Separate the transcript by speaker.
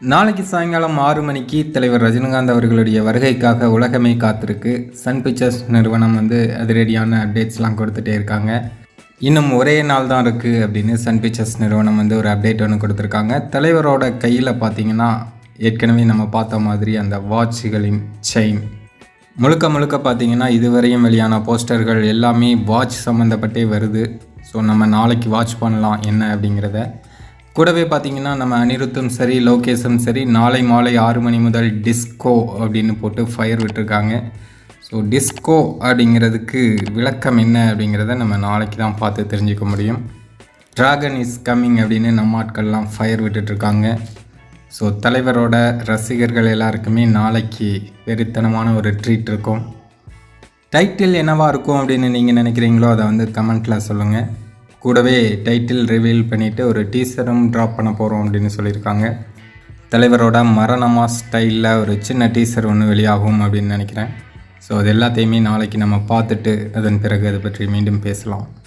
Speaker 1: நாளைக்கு சாயங்காலம் ஆறு மணிக்கு தலைவர் ரஜினிகாந்த் அவர்களுடைய வருகைக்காக உலகமே காத்திருக்கு. சன் பிக்சர்ஸ் நிறுவனம் வந்து அதிரடியான அப்டேட்ஸ்லாம் கொடுத்துட்டே இருக்காங்க. இன்னும் ஒரே நாள் தான் இருக்குது அப்படின்னு சன் பிக்சர்ஸ் நிறுவனம் வந்து ஒரு அப்டேட் ஒன்று கொடுத்துருக்காங்க. தலைவரோட கையில் பார்த்தீங்கன்னா ஏற்கனவே நம்ம பார்த்த மாதிரி அந்த வாட்சுகளின் செயின் முழுக்க முழுக்க பார்த்தீங்கன்னா இதுவரையும் வெளியான போஸ்டர்கள் எல்லாமே வாட்ச் சம்மந்தப்பட்டே வருது. ஸோ நம்ம நாளைக்கு வாட்ச் பண்ணலாம் என்ன அப்படிங்கிறத கூடவே பார்த்தீங்கன்னா நம்ம அனிருத்தும் சரி லோகேஷும் சரி நாளை மாலை ஆறு மணி முதல் டிஸ்கோ அப்படின்னு போட்டு ஃபயர் விட்டுருக்காங்க. ஸோ டிஸ்கோ அப்படிங்கிறதுக்கு விளக்கம் என்ன அப்படிங்கிறத நம்ம நாளைக்கு தான் பார்த்து தெரிஞ்சுக்க முடியும். ட்ராகன் இஸ் கம்மிங் அப்படின்னு நம்ம ஆட்கள்லாம் ஃபயர் விட்டுட்ருக்காங்க. ஸோ தலைவரோட ரசிகர்கள் எல்லாருக்குமே நாளைக்கு வெறித்தனமான ஒரு ட்ரீட் இருக்கும். டைட்டில் என்னவாக இருக்கும் அப்படின்னு நீங்கள் நினைக்கிறீங்களோ அதை வந்து கமெண்ட்டில் சொல்லுங்கள் கூடவே டைட்டில் ரிவீல் பண்ணிவிட்டு ஒரு டீசரும் ட்ராப் பண்ண போகிறோம் அப்படின்னு சொல்லியிருக்காங்க. தலைவரோட மரணமா ஸ்டைலில் ஒரு சின்ன டீசர் ஒன்று வெளியாகும் அப்படின்னு நினைக்கிறேன். ஸோ அது எல்லாத்தையுமே நாளைக்கு நம்ம பார்த்துட்டு அதன் பிறகு அதை பற்றி மீண்டும் பேசலாம்.